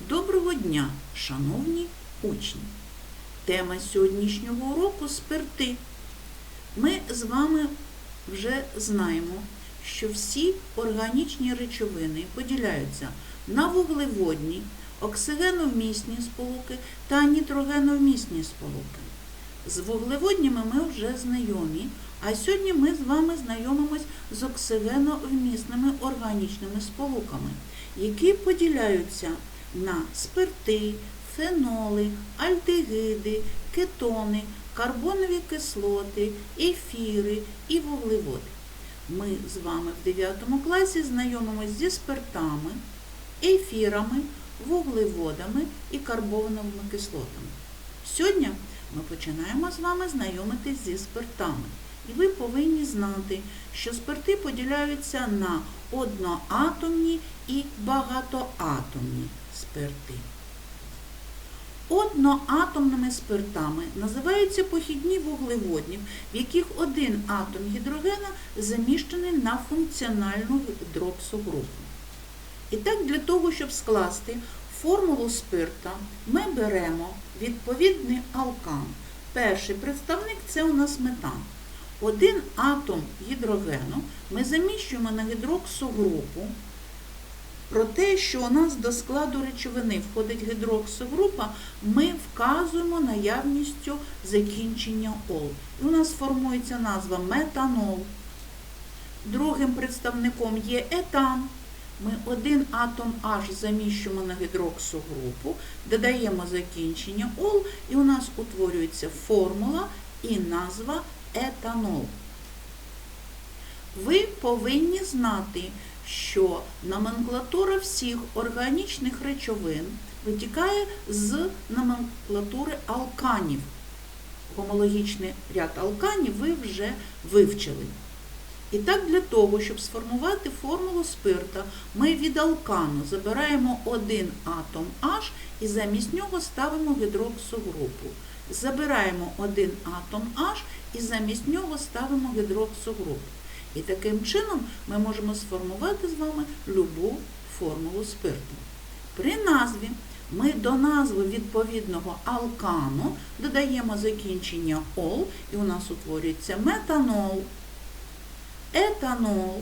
Доброго дня, шановні учні! Тема сьогоднішнього уроку спирти. Ми з вами вже знаємо, що всі органічні речовини поділяються на вуглеводні, оксигеновмісні сполуки та нітрогеновмісні сполуки. З вуглеводніми ми вже знайомі, а сьогодні ми з вами знайомимось з оксигеновмісними органічними сполуками, які поділяються на спирти, феноли, альдегиди, кетони, карбонові кислоти, ефіри і вуглеводи. Ми з вами в 9 класі знайомимось зі спиртами, ефірами, вуглеводами і карбоновими кислотами. Сьогодні ми починаємо з вами знайомитись зі спиртами. І ви повинні знати, що спирти поділяються на одноатомні і багатоатомні спирти. Одноатомними спиртами називаються похідні вуглеводнів, в яких один атом гідрогена заміщений на функціональну гідроксогрупу. І так, для того, щоб скласти формулу спирта, ми беремо відповідний алкан. Перший представник це у нас метан. Один атом гідрогену ми заміщуємо на гідроксогрупу. Про те, що у нас до складу речовини входить гідроксогрупа, ми вказуємо наявністю закінчення ол. І у нас формується назва метанол. Другим представником є етан. Ми один атом H заміщуємо на гідроксогрупу, додаємо закінчення ол, і у нас утворюється формула і назва етанол. Ви повинні знати, що номенклатура всіх органічних речовин витікає з номенклатури алканів. Гомологічний ряд алканів ви вже вивчили. І так, для того, щоб сформувати формулу спирта, ми від алкану забираємо один атом H і замість нього ставимо гідроксогрупу. Забираємо один атом H і замість нього ставимо гідроксогрупу. І таким чином ми можемо сформувати з вами любу формулу спирту. При назві ми до назви відповідного алкану додаємо закінчення ол, і у нас утворюється метанол, етанол,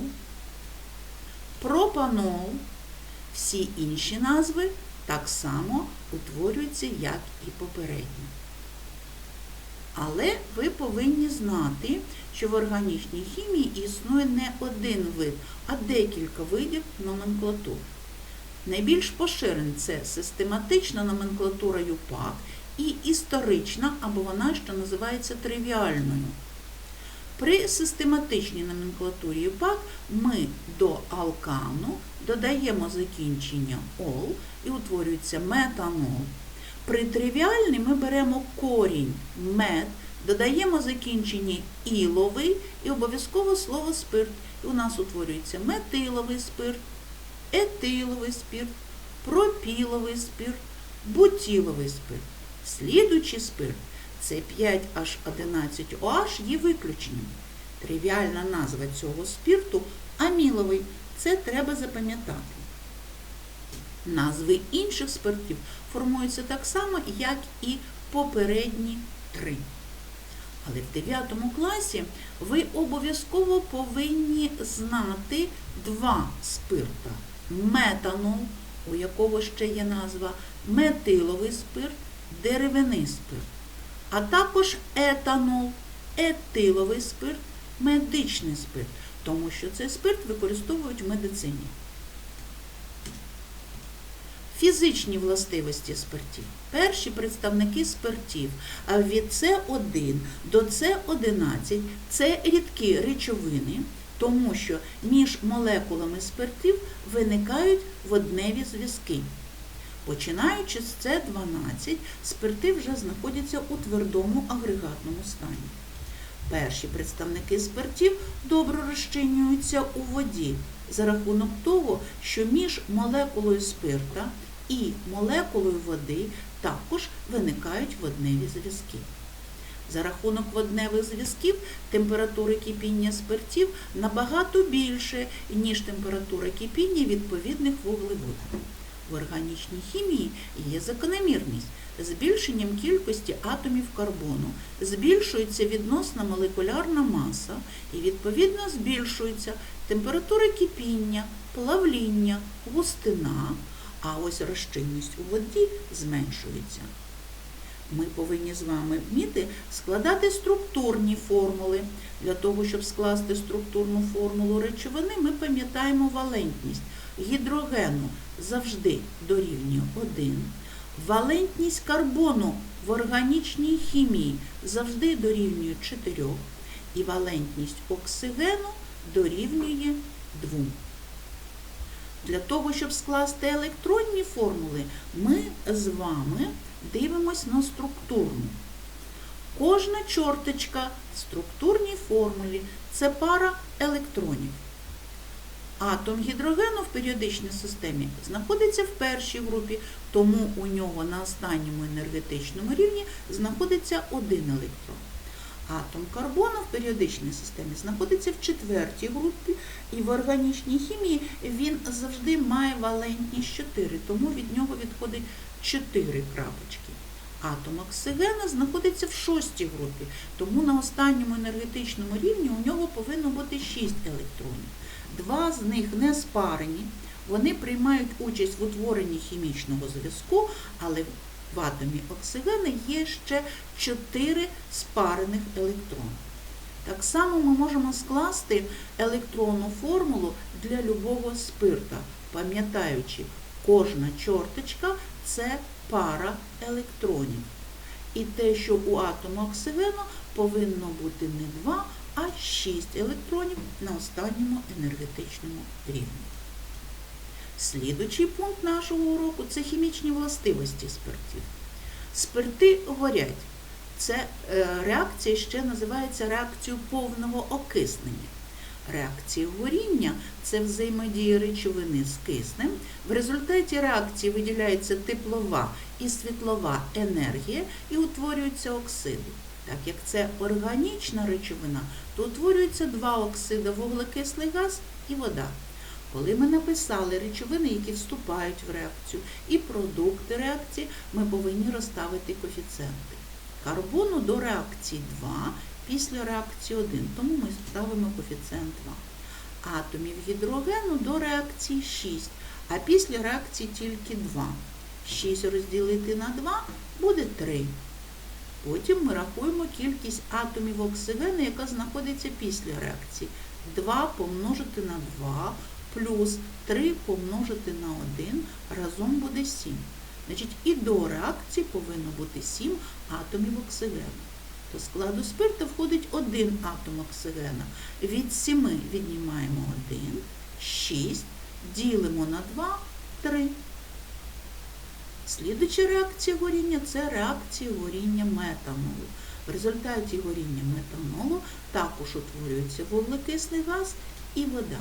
пропанол. Всі інші назви так само утворюються, як і попередні. Але ви повинні знати, що в органічній хімії існує не один вид, а декілька видів номенклатур. Найбільш поширені це систематична номенклатура ЮПАК і історична, або вона ще називається тривіальною. При систематичній номенклатурі ЮПАК ми до алкану додаємо закінчення ол і утворюється метанол. При тривіальній ми беремо корінь мед, додаємо закінчення іловий і обов'язково слово спирт. І у нас утворюється метиловий спирт, етиловий спирт, пропіловий спирт, бутіловий спирт. Слідуючий спирт це 5H11OH є виключенням. Тривіальна назва цього спирту аміловий. Це треба запам'ятати. Назви інших спиртів формуються так само, як і попередні три. Але в 9 класі ви обов'язково повинні знати два спирта. Метанол, у якого ще є назва метиловий спирт, деревини спирт, а також етанол, етиловий спирт, медичний спирт, тому що цей спирт використовують в медицині. Фізичні властивості спиртів. Перші представники спиртів від С1 до С11 це рідкі речовини, тому що між молекулами спиртів виникають водневі зв'язки. Починаючи з С12, спирти вже знаходяться у твердому агрегатному стані. Перші представники спиртів добре розчинюються у воді за рахунок того, що між молекулою спирта і молекулою води також виникають водневі зв'язки. За рахунок водневих зв'язків температура кипіння спиртів набагато більше, ніж температура кипіння відповідних вуглеводів. В органічній хімії є закономірність. Збільшенням кількості атомів карбону збільшується відносна молекулярна маса і, відповідно, збільшується температура кипіння, плавління, густина, а ось розчинність у воді зменшується. Ми повинні з вами вміти складати структурні формули. Для того, щоб скласти структурну формулу речовини, ми пам'ятаємо валентність гідрогену завжди дорівнює 1. Валентність карбону в органічній хімії завжди дорівнює 4. І валентність оксигену дорівнює 2. Для того, щоб скласти електронні формули, ми з вами дивимось на структурну. Кожна чорточка в структурній формулі це пара електронів. Атом гідрогену в періодичній системі знаходиться в першій групі, тому у нього на останньому енергетичному рівні знаходиться один електрон. Атом карбону в періодичній системі знаходиться в четвертій групі, і в органічній хімії він завжди має валентність 4, тому від нього відходить 4 крапочки. Атом оксигена знаходиться в шостій групі, тому на останньому енергетичному рівні у нього повинно бути 6 електронів. Два з них не спарені, вони приймають участь в утворенні хімічного зв'язку, але в атомі оксигена є ще 4 спарених електрони. Так само ми можемо скласти електронну формулу для любого спирта, пам'ятаючи, кожна чорточка це пара електронів. І те, що у атому оксигену повинно бути не 2, а 6 електронів на останньому енергетичному рівні. Слідуючий пункт нашого уроку це хімічні властивості спиртів. Спирти горять. Це е, реакція ще називається реакцією повного окиснення. Реакція горіння це взаємодія речовини з киснем. В результаті реакції виділяється теплова і світлова енергія і утворюються оксиди. Так як це органічна речовина, то утворюються два оксиди вуглекислий газ і вода. Коли ми написали речовини, які вступають в реакцію, і продукти реакції, ми повинні розставити коефіцієнти. Карбону до реакції 2, після реакції 1, тому ми ставимо коефіцієнт 2. Атомів гідрогену до реакції 6, а після реакції тільки 2. 6 розділити на 2 буде 3. Потім ми рахуємо кількість атомів оксигену, яка знаходиться після реакції. 2 помножити на 2 плюс 3 помножити на 1 разом буде 7. Значить, і до реакції повинно бути 7 атомів оксигену. До складу спирта входить один атом оксигена. Від 7 віднімаємо 1, 6, ділимо на 2, 3. Слідуча реакція горіння це реакція горіння метанолу. В результаті горіння метанолу також утворюється вуглекислий газ і вода.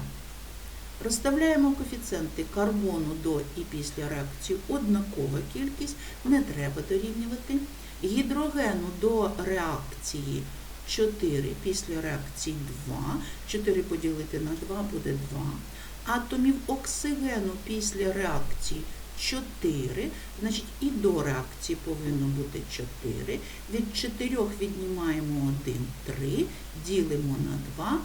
Розставляємо коефіцієнти карбону до і після реакції однакова кількість, не треба дорівнювати. Гідрогену до реакції 4, після реакції 2. 4 поділити на 2 буде 2. Атомів оксигену після реакції 4, значить і до реакції повинно бути 4. Від 4 віднімаємо 1, 3, ділимо на 2,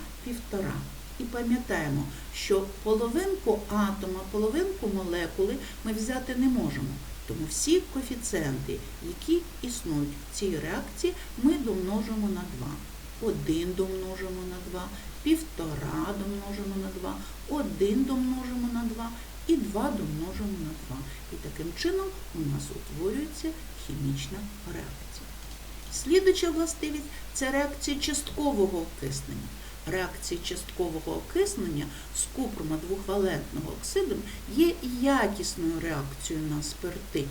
1,5. І пам'ятаємо, що половинку атома, половинку молекули ми взяти не можемо. Тому всі коефіцієнти, які існують в цій реакції, ми домножимо на 2. 1 домножимо на 2, 1,5 домножимо на 2, 1 домножимо на 2 і 2 домножимо на 2. І таким чином у нас утворюється хімічна реакція. Слідуча властивість це реакція часткового окиснення. Реакція часткового окиснення з купрома двохвалентного оксидом є якісною реакцією на спирти.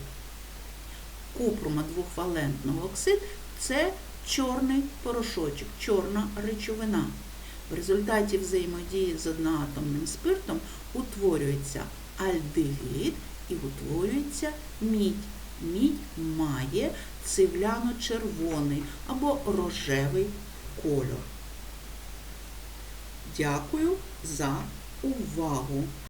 Купрома двохвалентного оксид це чорний порошочок, чорна речовина. В результаті взаємодії з одноатомним спиртом утворюється альдегід і утворюється мідь. Мідь має цивляно-червоний або рожевий кольор. Дякую за увагу!